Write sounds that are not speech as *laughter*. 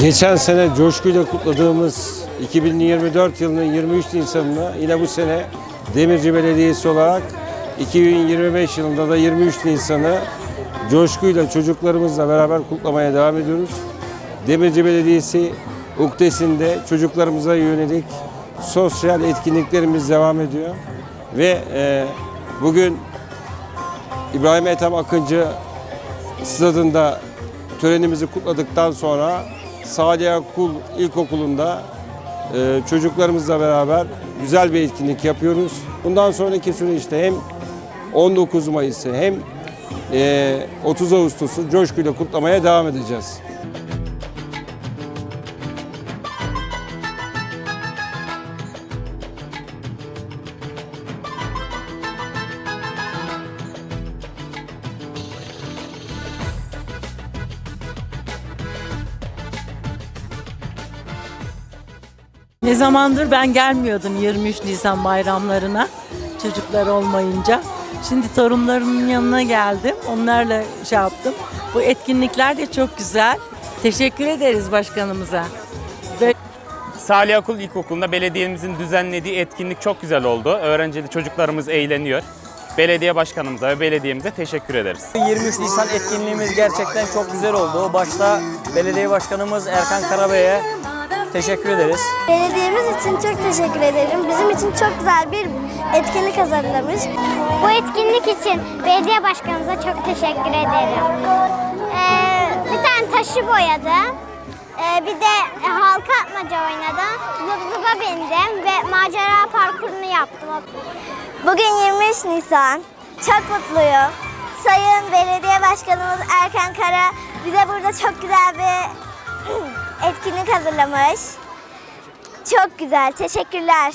Geçen sene coşkuyla kutladığımız 2024 yılının 23 Nisan'ını yine bu sene Demirci Belediyesi olarak 2025 yılında da 23 Nisan'ı coşkuyla çocuklarımızla beraber kutlamaya devam ediyoruz. Demirci Belediyesi ukdesinde çocuklarımıza yönelik sosyal etkinliklerimiz devam ediyor. Ve e, bugün İbrahim Ethem Akıncı stadında törenimizi kutladıktan sonra Salih Kul İlkokulu'nda e, çocuklarımızla beraber güzel bir etkinlik yapıyoruz. Bundan sonraki süreçte hem 19 Mayıs'ı hem e, 30 Ağustos'u coşkuyla kutlamaya devam edeceğiz. Ne zamandır ben gelmiyordum 23 Nisan bayramlarına çocuklar olmayınca. Şimdi torunlarımın yanına geldim. Onlarla şey yaptım. Bu etkinlikler de çok güzel. Teşekkür ederiz başkanımıza. Böyle Salih Akul İlkokulu'nda belediyemizin düzenlediği etkinlik çok güzel oldu. Öğrencili çocuklarımız eğleniyor. Belediye başkanımıza ve belediyemize teşekkür ederiz. 23 Nisan etkinliğimiz gerçekten çok güzel oldu. Başta belediye başkanımız Erkan Karabey'e teşekkür ederiz. Belediyemiz için çok teşekkür ederim. Bizim için çok güzel bir etkinlik hazırlamış. Bu etkinlik için belediye başkanımıza çok teşekkür ederim. Ee, bir tane taşı boyadı. Ee, bir de halka atmaca oynadım. Zıp zıpa bindim ve macera parkurunu yaptım. Bugün 23 Nisan. Çok mutluyum. Sayın Belediye Başkanımız Erkan Kara bize burada çok güzel bir *clears throat* etkinlik hazırlamış. Çok güzel. Teşekkürler.